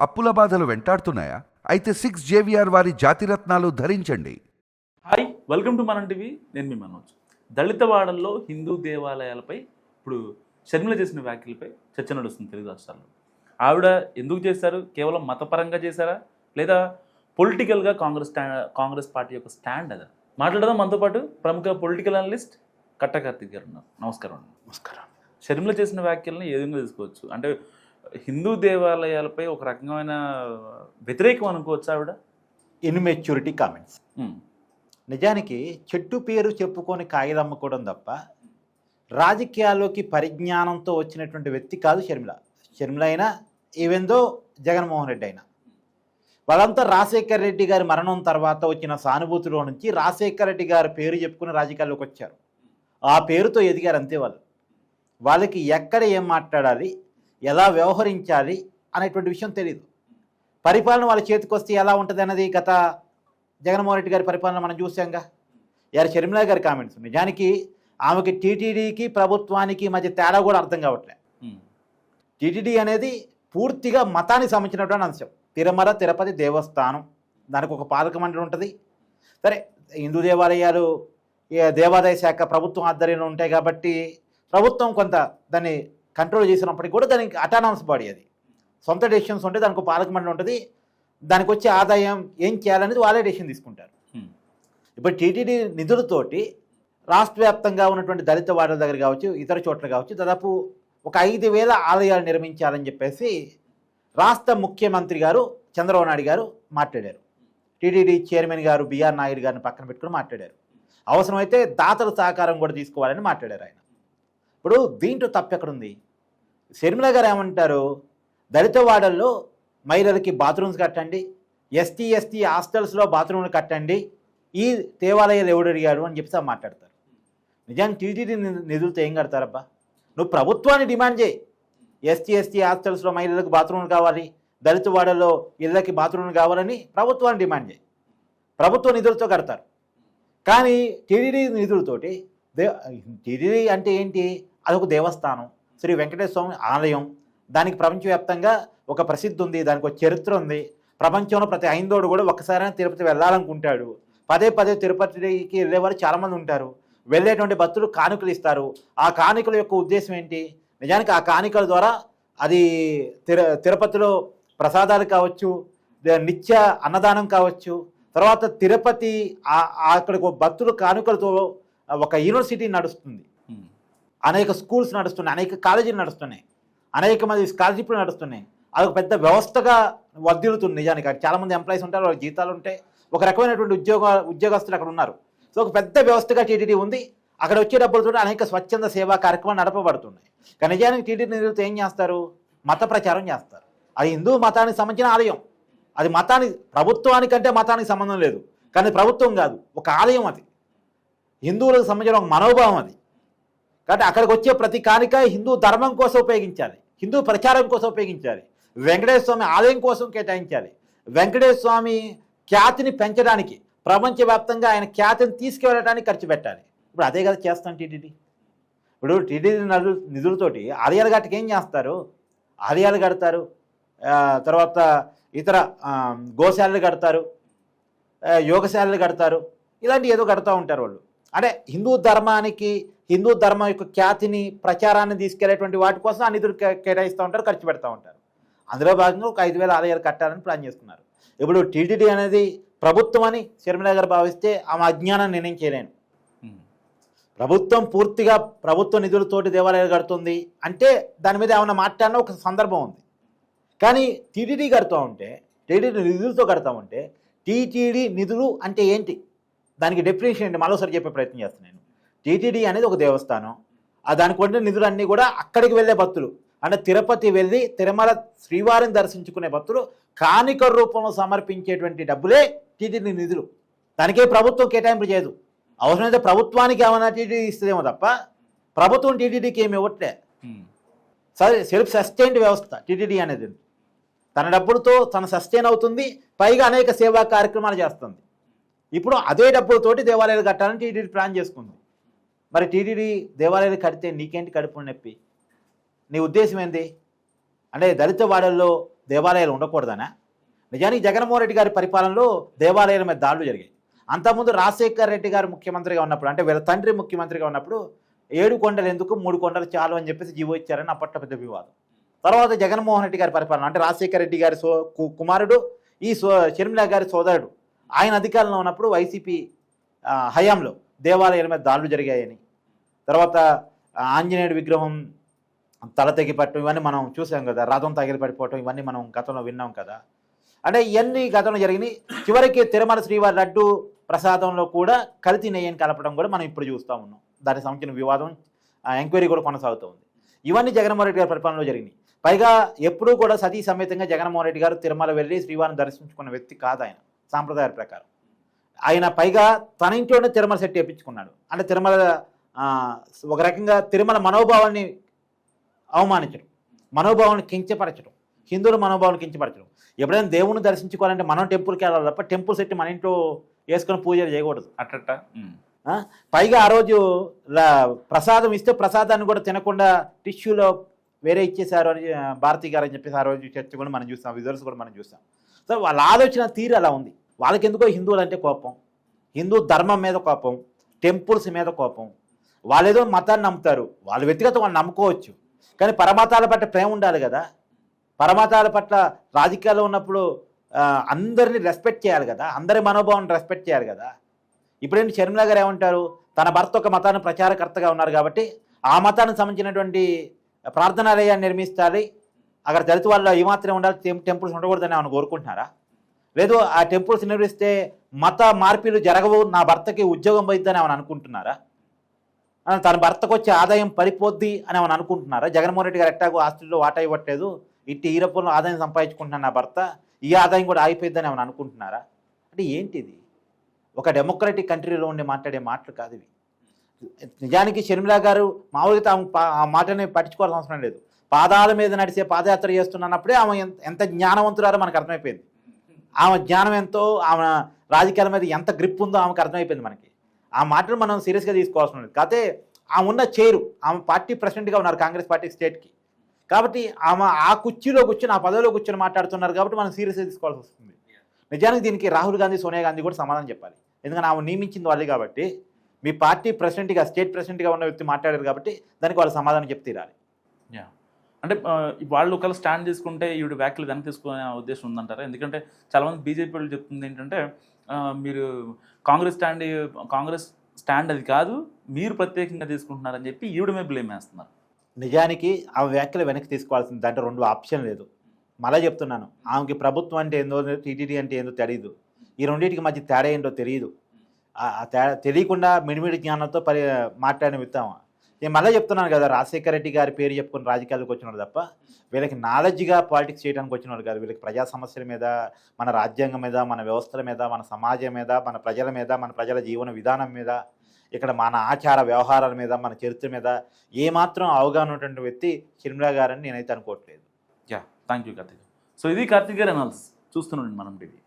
అప్పుల బాధలు వెంటాడుతున్నాయా? అయితే సిక్స్ జేవిఆర్ వారి జాతిరత్నాలు ధరించండి. Hi welcome to Manam TV నేను మీ మనోజ్. దళిత వాడల్లో హిందూ దేవాలయాలపై ఇప్పుడు షర్మిల చేసిన వ్యాఖ్యలపై చర్చ నడుస్తుంది తెలుగు రాష్ట్రాల్లో. ఆవిడ ఎందుకు చేశారు? కేవలం మతపరంగా చేశారా? లేదా పొలిటికల్గా కాంగ్రెస్ స్టా కాంగ్రెస్ పార్టీ యొక్క స్టాండ్ అదా? మాట్లాడదాం మనతో పాటు ప్రముఖ పొలిటికల్ అనలిస్ట్ కట్ట కార్తీక్ గారు ఉన్నారు. నమస్కారం అండి. నమస్కారం. షర్మిల చేసిన వ్యాఖ్యలను ఏ విధంగా తీసుకోవచ్చు? అంటే హిందూ దేవాలయాలపై ఒక రకమైన వ్యతిరేకం అనుకోవచ్చు ఆవిడ? ఇన్మెచ్యూరిటీ కామెంట్స్ ఉమ్, నిజానికి చెట్టు పేరు చెప్పుకొని కాయలు అమ్ముకోవడం తప్ప రాజకీయాల్లోకి పరిజ్ఞానంతో వచ్చినటువంటి వ్యక్తి కాదు షర్మిల. షర్మిల అయినా ఈవెందో జగన్మోహన్ రెడ్డి అయినా. వాళ్ళంతా రాజశేఖర్ రెడ్డి గారి మరణం తర్వాత వచ్చిన సానుభూతిలో నుంచి రాజశేఖర్ రెడ్డి గారి పేరు చెప్పుకుని రాజకీయాల్లోకి వచ్చారు. ఆ పేరుతో ఎదిగారు అంతే వాళ్ళు. వాళ్ళకి ఎక్కడ ఏం మాట్లాడాలి? ఎలా వ్యవహరించాలి అనేటువంటి విషయం తెలియదు పరిపాలన వాళ్ళ చేతికి వస్తే ఎలా ఉంటుంది అన్నది గత జగన్మోహన్ రెడ్డి గారి పరిపాలన మనం చూసాంగా. యారు షర్మిలా గారి కామెంట్స్ నిజానికి ఆమెకి టీటీడీకి ప్రభుత్వానికి మధ్య తేడా కూడా అర్థం కావట్లే. టీటీడీ అనేది పూర్తిగా మతానికి సంబంధించినటువంటి అంశం. తిరుమల తిరుపతి దేవస్థానం. దానికి ఒక పాలక మండలి ఉంటుంది. సరే హిందూ దేవాలయాలు దేవాదాయ శాఖ ప్రభుత్వం ఆధ్వర్యంలో ఉంటాయి కాబట్టి ప్రభుత్వం కొంత దాన్ని కంట్రోల్ చేసినప్పటికీ కూడా దానికి అటానమస్ బాడీ అది. సొంత డెసిషన్స్ ఉంటే దానికి పాలక మండలి ఉంటుంది. దానికి వచ్చే ఆదాయం ఏం చేయాలనేది వాళ్ళే డెసిషన్ తీసుకుంటారు. ఇప్పుడు టీటీడీ నిధులతోటి రాష్ట్ర వ్యాప్తంగా ఉన్నటువంటి దళిత వాడల దగ్గర కావచ్చు ఇతర చోట్ల కావచ్చు దాదాపు ఒక ఐదు వేల ఆలయాలు నిర్మించాలని చెప్పేసి రాష్ట్ర ముఖ్యమంత్రి గారు చంద్రబాబు నాయుడు గారు మాట్లాడారు. టీటీడీ చైర్మన్ గారు బిఆర్ నాయుడు గారిని పక్కన పెట్టుకుని మాట్లాడారు. అవసరమైతే దాతల సహకారం కూడా తీసుకోవాలని మాట్లాడారు ఆయన. ఇప్పుడు దీంట్లో తప్పు ఎక్కడుంది షర్మిల గారు ఏమంటారు? దళిత వాడల్లో మహిళలకి బాత్రూమ్స్ కట్టండి ఎస్టీ ఎస్టీ హాస్టల్స్లో బాత్రూమ్లు కట్టండి ఈ దేవాలయాలు ఎవడు అడిగాడు అని చెప్పి మాట్లాడతారు. నిజానికి టీటీడీ ని- నిధులతో ఏం కడతారబ్బా? నువ్వు ప్రభుత్వాన్ని డిమాండ్ చేయి. ఎస్టీ ఎస్టీ హాస్టల్స్లో మహిళలకు బాత్రూమ్లు కావాలి దళిత వాడల్లో ఇళ్ళకి బాత్రూమ్లు కావాలని ప్రభుత్వాన్ని డిమాండ్ చేయి. ప్రభుత్వ నిధులతో కడతారు. కానీ టీడీడీ నిధులతోటి దే టీడీడీ అంటే ఏంటి? అదొక దేవస్థానం. శ్రీ వెంకటేశ్వర స్వామి ఆలయం. దానికి ప్రపంచవ్యాప్తంగా ఒక ప్రసిద్ధి ఉంది దానికి ఒక చరిత్ర ఉంది. ప్రపంచంలో ప్రతి ఐందోడు కూడా ఒక్కసారైనా తిరుపతి వెళ్ళాలనుకుంటాడు. పదే పదే తిరుపతికి వెళ్ళేవారు చాలామంది ఉంటారు. వెళ్ళేటువంటి భక్తులు కానుకలు ఇస్తారు. ఆ కానుకల యొక్క ఉద్దేశం ఏంటి? నిజానికి ఆ కానుకల ద్వారా అది తిరు తిరుపతిలో ప్రసాదాలు కావచ్చు నిత్య అన్నదానం కావచ్చు. తర్వాత తిరుపతి అక్కడికి భక్తులు కానుకలతో ఒక యూనివర్సిటీ నడుస్తుంది. అనేక స్కూల్స్ నడుస్తున్నాయి అనేక కాలేజీలు నడుస్తున్నాయి అనేక మంది స్కాలర్షిప్లు నడుస్తున్నాయి. అదొక పెద్ద వ్యవస్థగా వర్దిలుతుంది నిజానికి. అది చాలామంది ఎంప్లాయీస్ ఉంటారు వాళ్ళకి జీతాలు ఉంటాయి ఒక రకమైనటువంటి ఉద్యోగ ఉద్యోగస్తులు అక్కడ ఉన్నారు. సో ఒక పెద్ద వ్యవస్థగా టీటీడీ ఉంది. అక్కడ వచ్చే డబ్బులతో అనేక స్వచ్ఛంద సేవా కార్యక్రమాలు నడపబడుతున్నాయి. కానీ నిజానికి టీటీడీ నిధులతో ఏం చేస్తారు? మత ప్రచారం చేస్తారు. అది హిందూ మతానికి సంబంధించిన ఆలయం. అది మతానికి ప్రభుత్వానికంటే మతానికి సంబంధం లేదు. కానీ ప్రభుత్వం కాదు ఒక ఆలయం అది. హిందువులకు సంబంధించిన ఒక మనోభావం అది. కాబట్టి అక్కడికి వచ్చే ప్రతి కానిక హిందూ ధర్మం కోసం ఉపయోగించాలి. హిందూ ప్రచారం కోసం ఉపయోగించాలి. వెంకటేశ్వర స్వామి ఆలయం కోసం కేటాయించాలి. వెంకటేశ్వర స్వామి ఖ్యాతిని పెంచడానికి ప్రపంచవ్యాప్తంగా ఆయన ఖ్యాతిని తీసుకువెళ్ళడానికి ఖర్చు పెట్టాలి. ఇప్పుడు అదే కదా చేస్తాం టీటీడీ. ఇప్పుడు టీటీడీ నిధులు నిధులతోటి ఆలయాలు గట్టుకు ఏం చేస్తారు? ఆలయాలు కడతారు. తర్వాత ఇతర గోశాలలు కడతారు. యోగశాలలు కడతారు. ఇలాంటి ఏదో కడతా ఉంటారు వాళ్ళు. అంటే హిందూ ధర్మానికి హిందూ ధర్మం యొక్క ఖ్యాతిని ప్రచారాన్ని తీసుకెళ్ళేటువంటి వాటి కోసం ఆ నిధులు కేటాయిస్తూ ఉంటారు ఖర్చు పెడతా ఉంటారు. అందులో భాగంగా ఒక ఐదు వేల ఆలయాలు కట్టాలని ప్లాన్ చేసుకున్నారు. ఇప్పుడు టీటీడీ అనేది ప్రభుత్వం అని షర్మిల గారు భావిస్తే ఆమె అజ్ఞానం నిర్ణయం చేయలేను. ప్రభుత్వం పూర్తిగా ప్రభుత్వ నిధులతోటి దేవాలయాలు కడుతుంది అంటే దాని మీద ఏమైనా మాట్లాడిన ఒక సందర్భం ఉంది. కానీ టీటీడీ కడుతూ ఉంటే టీటీడీ నిధులతో కడతా ఉంటే టీటీడీ నిధులు అంటే ఏంటి? దానికి డెఫినేషన్ ఏంటి? మరోసారి చెప్పే ప్రయత్నం చేస్తున్నాను టీటీడీ అనేది ఒక దేవస్థానం. ఆ దానికి ఉండే నిధులన్నీ కూడా అక్కడికి వెళ్ళే భక్తులు. అంటే తిరుపతి వెళ్ళి తిరుమల శ్రీవారిని దర్శించుకునే భక్తులు కానిక రూపంలో సమర్పించేటువంటి డబ్బులే టీటీడీ నిధులు. దానికే ప్రభుత్వం కేటాయింపు చేయదు. అవసరమైతే ప్రభుత్వానికి ఏమైనా టీటీడీ ఇస్తుందేమో తప్ప ప్రభుత్వం టీటీడీకి ఏమి ఇవ్వట్లే. సరే సెల్ఫ్ సస్టైన్డ్ వ్యవస్థ టీటీడీ అనేది. తన డబ్బులతో తన సస్టైన్ అవుతుంది. పైగా అనేక సేవా కార్యక్రమాలు చేస్తుంది. ఇప్పుడు అదే డబ్బులతోటి దేవాలయాలు కట్టాలని టీటీడీ ప్లాన్ చేసుకుంది. మరి టీటీడీ దేవాలయాలు కడితే నీకేంటి కడుపు నొప్పి? నీ ఉద్దేశం ఏంది? అంటే దళిత వాడల్లో దేవాలయాలు ఉండకూడదనా? నిజానికి జగన్మోహన్ రెడ్డి గారి పరిపాలనలో దేవాలయాల మీద దాడులు జరిగాయి. అంతకుముందు రాజశేఖర్ రెడ్డి గారు ముఖ్యమంత్రిగా ఉన్నప్పుడు అంటే వీళ్ళ తండ్రి ముఖ్యమంత్రిగా ఉన్నప్పుడు ఏడు కొండలు ఎందుకు మూడు కొండలు చాలు అని చెప్పేసి జీవో ఇచ్చారని అప్పట్లో పెద్ద వివాదం. తర్వాత జగన్మోహన్ రెడ్డి గారి పరిపాలన అంటే రాజశేఖర రెడ్డి గారి సో కు- కుమారుడు ఈ సో షర్మిల గారి సోదరుడు ఆయన అధికారంలో ఉన్నప్పుడు వైసీపీ హయాంలో దేవాలయాల మీద దాడులు జరిగాయని. తర్వాత ఆంజనేయుడి విగ్రహం తల తెగిపట్టడం ఇవన్నీ మనం చూసాం కదా. రథం తగిలి పడిపోవటం ఇవన్నీ మనం గతంలో విన్నాం కదా. అంటే ఇవన్నీ గతంలో జరిగినాయి. చివరికి తిరుమల శ్రీవారి లడ్డు ప్రసాదంలో కూడా కల్తీ నెయ్యని కలపడం కూడా మనం ఇప్పుడు చూస్తూ ఉన్నాం. దానికి సంబంధించిన వివాదం ఎంక్వైరీ కూడా కొనసాగుతూ ఉంది ఇవన్నీ జగన్మోహన్ రెడ్డి గారి పరిపాలనలో జరిగినాయి. పైగా ఎప్పుడూ కూడా సతీ సమేతంగా జగన్మోహన్ రెడ్డి గారు తిరుమల వెళ్ళి శ్రీవారిని దర్శించుకున్న వ్యక్తి కాదు ఆయన. సాంప్రదాయ ప్రకారం. ఆయన పైగా తన ఇంట్లోనే తిరుమల సెట్ వేయించుకున్నాడు అంటే తిరుమల ఒక రకంగా తిరుమల మనోభావాన్ని అవమానించడం మనోభావాన్ని కించపరచడం హిందువుల మనోభావాన్ని కించపరచడం. ఎప్పుడైనా దేవుని దర్శించుకోవాలంటే మనం టెంపుల్కి వెళ్ళాలి తప్ప టెంపుల్ సెట్ మన ఇంట్లో వేసుకొని పూజలు చేయకూడదు. ఆ? పైగా ఆ రోజు ప్రసాదం ఇస్తే ప్రసాదాన్ని కూడా తినకుండా టిష్యూలో వేరే ఇచ్చేసారు అని భారతి గారు అని చెప్పేసి ఆ రోజు చర్చ కూడా మనం చూస్తాం విజువల్స్ కూడా మనం చూస్తాం సో వాళ్ళ ఆలోచన తీరు అలా ఉంది. వాళ్ళకెందుకో హిందువులు అంటే కోపం. హిందూ ధర్మం మీద కోపం. టెంపుల్స్ మీద కోపం. వాళ్ళు ఏదో మతాన్ని నమ్ముతారు. వాళ్ళ వ్యక్తిగతం వాళ్ళు నమ్ముకోవచ్చు. కానీ పరమతాల పట్ల ప్రేమ ఉండాలి కదా. పరమతాల పట్ల రాజకీయాల్లో ఉన్నప్పుడు అందరినీ రెస్పెక్ట్ చేయాలి కదా. అందరి మనోభావాన్ని రెస్పెక్ట్ చేయాలి కదా. ఇప్పుడేంటి షర్మిల గారు ఏమంటారు? తన భర్త ఒక మతాన్ని ప్రచారకర్తగా ఉన్నారు కాబట్టి ఆ మతానికి సంబంధించినటువంటి ప్రార్థనాలయాన్ని నిర్మిస్తాలి అక్కడ దళిత వాళ్ళు ఏమాత్రం ఉండాలి టెంపుల్స్ ఉండకూడదని ఆమెను కోరుకుంటున్నారా? లేదు ఆ టెంపుల్స్ నిర్వహిస్తే మత మార్పులు జరగవు నా భర్తకి ఉద్యోగం పోయిద్దని ఆమెను అనుకుంటున్నారా? తన భర్తకు వచ్చే ఆదాయం పడిపోద్ది అని ఆమెను అనుకుంటున్నారా? జగన్మోహన్ రెడ్డి గారు ఎట్టాగో ఆస్తుల్లో వాటా ఇవ్వట్లేదు ఇట్టి ఈ ఆదాయం సంపాదించుకుంటున్నాను నా భర్త ఈ ఆదాయం కూడా ఆగిపోయిద్దని ఆమెను అనుకుంటున్నారా? అంటే ఏంటిది? ఒక డెమోక్రటిక్ కంట్రీలో ఉండే మాట్లాడే మాటలు కాదు ఇవి. నిజానికి షర్మిల గారు మామూలుగా తాము ఆ మాటని పట్టించుకోవాల్సిన అవసరం లేదు. పాదాల మీద నడిచే పాదయాత్ర చేస్తున్నప్పుడే ఆమె ఎంత- ఎంత జ్ఞానవంతురారో మనకు అర్థమైపోయింది. ఆమె జ్ఞానం ఎంతో ఆమె రాజకీయాల మీద ఎంత గ్రిప్ ఉందో ఆమెకు అర్థమైపోయింది మనకి. ఆ మాటలు మనం సీరియస్గా తీసుకోవాల్సిన లేదు. కాకపోతే ఆమె ఉన్న చేరు ఆమె పార్టీ ప్రెసిడెంట్గా ఉన్నారు కాంగ్రెస్ పార్టీ స్టేట్కి. కాబట్టి ఆమె ఆ కుర్చీలో కూర్చొని ఆ పదవిలో కూర్చొని మాట్లాడుతున్నారు కాబట్టి మనం సీరియస్గా తీసుకోవాల్సి వస్తుంది. నిజానికి దీనికి రాహుల్ గాంధీ సోనియా గాంధీ కూడా సమాధానం చెప్పాలి. ఎందుకంటే ఆమె నియమించింది వాళ్ళే కాబట్టి మీ పార్టీ ప్రెసిడెంట్గా స్టేట్ ప్రెసిడెంట్గా ఉన్న వ్యక్తి మాట్లాడారు కాబట్టి దానికి వాళ్ళు సమాధానం చెప్తే తీరాలి. యా. అంటే ఆ, వాళ్ళు ఒకవేళ స్టాండ్ తీసుకుంటే ఈవిడ వ్యాఖ్యలు వెనక్కి తీసుకునే ఉద్దేశం ఉందంటారా? ఎందుకంటే చాలామంది బీజేపీ వాళ్ళు చెప్తుంది ఏంటంటే ఆ, మీరు కాంగ్రెస్ స్టాండ్ కాంగ్రెస్ స్టాండ్ అది కాదు మీరు ప్రత్యేకంగా తీసుకుంటున్నారని చెప్పి ఈవిడ మీద బ్లేమ్ వేస్తున్నారు. నిజానికి ఆమె వ్యాఖ్యలు వెనక్కి తీసుకోవాల్సింది దాంట్లో రెండు ఆప్షన్ లేదు. మళ్ళీ చెప్తున్నాను ఆమెకి ప్రభుత్వం అంటే ఏందో టీటీడీ అంటే ఏందో తెలియదు ఈ రెండింటికి మధ్య తేడా ఏంటో తెలియదు ఆ- ఆ తేడా తెలియకుండా మిడిమిడి జ్ఞానంతో పరి మాట్లాడిన విత్తాము నేను మళ్ళీ చెప్తున్నాను కదా రాజశేఖర రెడ్డి గారి పేరు చెప్పుకొని రాజకీయాలకు వచ్చినాడు తప్ప వీళ్ళకి నాలెడ్జ్గా పాలిటిక్స్ చేయడానికి వచ్చినాడు కాదు. వీళ్ళకి ప్రజా సమస్యల మీద మన రాజ్యాంగం మీద మన వ్యవస్థల మీద మన సమాజం మీద మన ప్రజల మీద మన ప్రజల జీవన విధానం మీద ఇక్కడ మన ఆచార వ్యవహారాల మీద మన చరిత్ర మీద ఏమాత్రం అవగాహన ఉన్నటువంటి వ్యక్తి షర్మిలా గారని నేనైతే అనుకోవట్లేదు. Yeah thank you Karthik so ఇది కార్తిక్ గారి అనాలిసిస్. చూస్తున్నాండి మనం టీవీ.